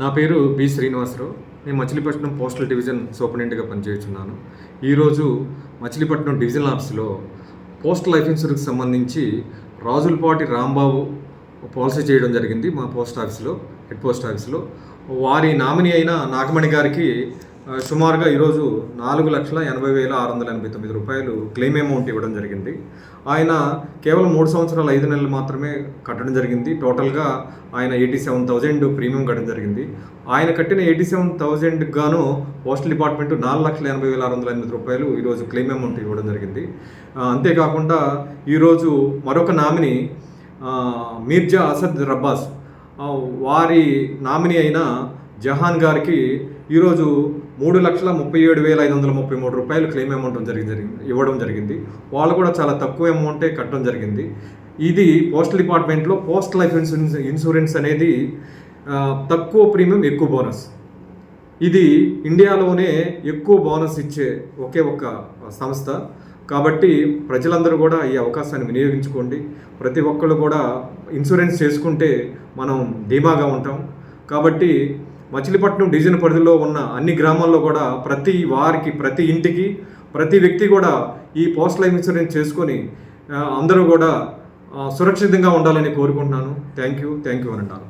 నా పేరు బి శ్రీనివాసరావు. నేను మచిలీపట్నం పోస్టల్ డివిజన్ సూపరింటెండెంట్గా పనిచేస్తున్నాను. ఈరోజు మచిలీపట్నం డివిజనల్ ఆఫీస్లో పోస్టల్ లైఫ్ ఇన్సూరెన్స్ సంబంధించి రాజులపాటి రాంబాబు పాలసీ చేయడం జరిగింది మా పోస్ట్ ఆఫీస్లో హెడ్ పోస్ట్ ఆఫీస్లో. వారి నామినీ అయిన నాగమణి గారికి సుమారుగా ఈరోజు నాలుగు లక్షల ఎనభై వేల ఆరు వందల ఎనభై తొమ్మిది రూపాయలు క్లెయిమ్ అమౌంట్ ఇవ్వడం జరిగింది. ఆయన కేవలం మూడు సంవత్సరాలు ఐదు నెలలు మాత్రమే కట్టడం జరిగింది. టోటల్గా ఆయన ఎయిటీ సెవెన్ థౌజండ్ ప్రీమియం కట్టడం జరిగింది. ఆయన కట్టిన ఎయిటీ సెవెన్ థౌజండ్ గాను పోస్టల్ డిపార్ట్మెంట్ నాలుగు లక్షల ఎనభై వేల ఆరు వందల ఎనిమిది రూపాయలు ఈరోజు క్లెయిమ్ అమౌంట్ ఇవ్వడం జరిగింది. అంతేకాకుండా ఈరోజు మరొక నామిని మీర్జా అసద్ రబ్బాస్ వారి నామినీ అయిన జహాన్ గారికి ఈరోజు మూడు లక్షల ముప్పై ఏడు వేల ఐదు వందల ముప్పై మూడు రూపాయలు క్లెయిమ్ అమౌంట్ జరిగి జరిగింది ఇవ్వడం జరిగింది. వాళ్ళు కూడా చాలా తక్కువ అమౌంటే కట్టడం జరిగింది. ఇది పోస్టల్ డిపార్ట్మెంట్లో పోస్ట్ లైఫ్ ఇన్సూరెన్స్ ఇన్సూరెన్స్ అనేది తక్కువ ప్రీమియం ఎక్కువ బోనస్. ఇది ఇండియాలోనే ఎక్కువ బోనస్ ఇచ్చే ఒకే ఒక సంస్థ. కాబట్టి ప్రజలందరూ కూడా ఈ అవకాశాన్ని వినియోగించుకోండి. ప్రతి ఒక్కళ్ళు కూడా ఇన్సూరెన్స్ చేసుకుంటే మనం ధీమాగా ఉంటాం. కాబట్టి మచిలీపట్నం డివిజన్ పరిధిలో ఉన్న అన్ని గ్రామాల్లో కూడా ప్రతి వారికి ప్రతి ఇంటికి ప్రతి వ్యక్తి కూడా ఈ పోస్ట్ లైఫ్ ఇన్సూరెన్స్ చేసుకొని అందరూ కూడా సురక్షితంగా ఉండాలని కోరుకుంటున్నాను. Thank you. థ్యాంక్ యూ అని అంటాను.